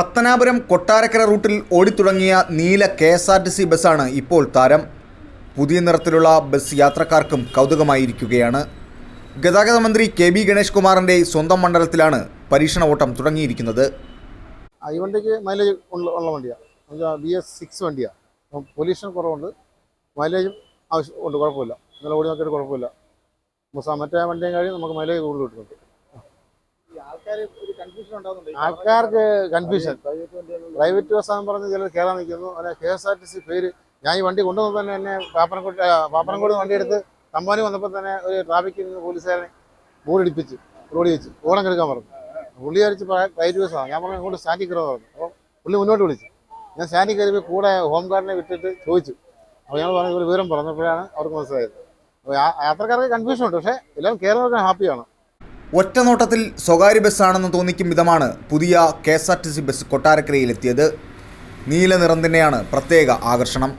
പത്തനാപുരം കൊട്ടാരക്കര റൂട്ടിൽ ഓടിത്തുടങ്ങിയ നീല K S R T C ബസ്സാണ് ഇപ്പോൾ താരം. പുതിയ നിറത്തിലുള്ള ബസ് യാത്രക്കാർക്കും കൗതുകമായിരിക്കുകയാണ്. ഗതാഗത മന്ത്രി കെ ബി ഗണേഷ് കുമാറിന്റെ സ്വന്തം മണ്ഡലത്തിലാണ് പരീക്ഷണ ഓട്ടം തുടങ്ങിയിരിക്കുന്നത്. ഈ വണ്ടിക്ക് മൈലേജ് ഉള്ള വണ്ടിയാണ് ബി എസ് സിക്സ് വണ്ടിയാണ് പൊല്യൂഷൻ കുറവുണ്ട്. മൈലേജും ആവശ്യം ഉണ്ട്. കുഴപ്പമില്ല. ഇന്നലെ ഓടി നോക്കിയിട്ട് കുഴപ്പമില്ല. മറ്റേ വണ്ടിയും കഴിഞ്ഞ് നമുക്ക് മൈലേജ് കൂടുതൽ കിട്ടുന്നുണ്ട് ആൾക്കാർക്ക് കൺഫ്യൂഷൻ പ്രൈവറ്റ് ബസ്സാന്ന് പറഞ്ഞ് ചിലർ കയറാൻ നിൽക്കുന്നു. അല്ലെ K S R T C പേര് ഞാൻ ഈ വണ്ടി കൊണ്ടുവന്ന് തന്നെ എന്നെ പാപ്പനംകോട്ട് ആ, പാപ്പനംകോട് വണ്ടി എടുത്ത് തമ്പാനി വന്നപ്പോൾ തന്നെ ഒരു ട്രാഫിക്കിൽ നിന്ന് പോലീസുകാരനെ ബോർഡ് ഇടിപ്പിച്ച് റോഡിൽ വെച്ച് ഓടം കെടുക്കാൻ പറഞ്ഞു. പുള്ളി അടിച്ച് പ്രൈവറ്റ് ബസ്സാണ് ഞാൻ പറഞ്ഞു ഇങ്ങോട്ട് സ്റ്റാൻഡിൽ കയറുമെന്ന് പറഞ്ഞു. അപ്പോൾ പുള്ളി മുന്നോട്ട് വിളിച്ചു. ഞാൻ സ്റ്റാൻഡിൽ കയറിയപ്പോൾ കൂടെ ഹോം ഗാർഡിനെ വിട്ടിട്ട് ചോദിച്ചു. അപ്പോൾ ഞങ്ങൾ പറഞ്ഞ ഒരു വിവരം പറഞ്ഞപ്പോഴാണ് അവർക്ക് മനസ്സിലായത്. അപ്പോൾ യാത്രക്കാർക്ക് കൺഫ്യൂഷൻ ഉണ്ട്. പക്ഷേ എല്ലാവരും കയറുന്നവർക്ക് ഹാപ്പിയാണ് ഒറ്റ നോട്ടത്തിൽ സ്വകാര്യ ബസ്സാണെന്ന് തോന്നിക്കും വിധമാണ് പുതിയ K S R T C bus കൊട്ടാരക്കരയിലെത്തിയത്. നീല നിറം തന്നെയാണ് പ്രത്യേക ആകർഷണം.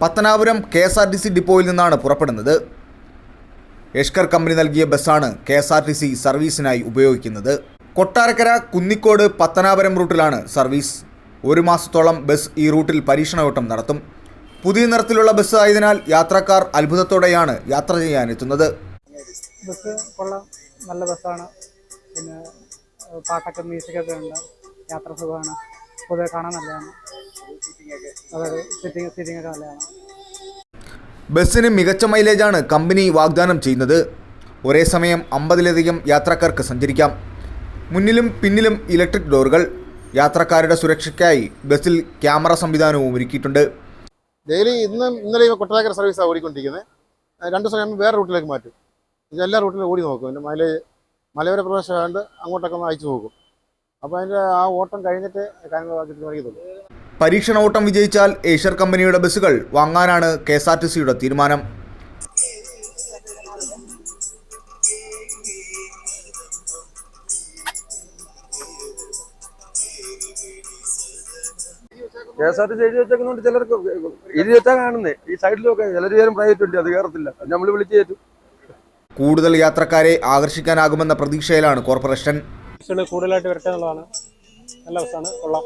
Pathanapuram K S R T C ഡിപ്പോയിൽ നിന്നാണ് പുറപ്പെടുന്നത്. എഷ്കർ കമ്പനി നൽകിയ ബസ്സാണ് K S R T C സർവീസിനായി ഉപയോഗിക്കുന്നത്. കൊട്ടാരക്കര കുന്നിക്കോട് പത്തനാപുരം റൂട്ടിലാണ് സർവീസ്. ഒരു മാസത്തോളം ബസ് ഈ റൂട്ടിൽ പരീക്ഷണയോട്ടം നടത്തും. പുതിയ നിറത്തിലുള്ള ബസ് ആയതിനാൽ യാത്രക്കാർ അത്ഭുതത്തോടെയാണ് യാത്ര ചെയ്യാനെത്തുന്നത്. ബസ് കൊള്ളാം. നല്ല ബസ്സാണ് പിന്നെ പാട്ടൊക്കെ മ്യൂസിക്കൊക്കെ ഉണ്ട്. യാത്ര സുഖമാണ്. പൊതുവെ കാണാൻ നല്ലതാണ്. അതായത് സിറ്റിംഗ് സിറ്റിംഗ് ഒക്കെ നല്ലതാണ്. ബസ്സിന് മികച്ച മൈലേജാണ് കമ്പനി വാഗ്ദാനം ചെയ്യുന്നത്. ഒരേ സമയം അമ്പതിലധികം യാത്രക്കാർക്ക് സഞ്ചരിക്കാം. മുന്നിലും പിന്നിലും ഇലക്ട്രിക് ഡോറുകൾ. യാത്രക്കാരുടെ സുരക്ഷയ്ക്കായി ബസ്സിൽ ക്യാമറ സംവിധാനവും ഒരുക്കിയിട്ടുണ്ട്. ഡെയിലി ഇന്ന് ഇന്നലെ കൊട്ടാരക്കര സർവീസാണ് ഓടിക്കൊണ്ടിരിക്കുന്നത് രണ്ടു ദിവസം വേറെ റൂട്ടിലേക്ക് മാറ്റും. എല്ലാ റൂട്ടിലും ഓടി നോക്കും. പിന്നെ മലയ മലയോര പ്രദേശമായതുകൊണ്ട് അങ്ങോട്ടൊക്കെ ഒന്ന് അയച്ചു നോക്കും. അപ്പോൾ അതിന്റെ ആ ഓട്ടം കഴിഞ്ഞിട്ട് കാര്യങ്ങൾ തീരുമാനിക്കത്തുള്ളൂ പരീക്ഷണ ഓട്ടം വിജയിച്ചാൽ ഏഷ്യർ കമ്പനിയുടെ ബസ്സുകൾ വാങ്ങാനാണ് കെ എസ് ആർ ടി സിയുടെ തീരുമാനം. K S R T C എഴുതി വെച്ചേക്കുന്നുണ്ട് ചിലർക്ക് എഴുതി വെച്ചാൽ കാണുന്നേ. ഈ സൈഡിലൊക്കെ ചിലർ പേരും പ്രൈവറ്റ് ഉണ്ട് അത് കയറത്തില്ല നമ്മൾ വിളിച്ചു കയറ്റും. കൂടുതൽ യാത്രക്കാരെ ആകർഷിക്കാനാകുമെന്ന പ്രതീക്ഷയിലാണ് കോർപ്പറേഷൻ. നല്ല കൊള്ളാം.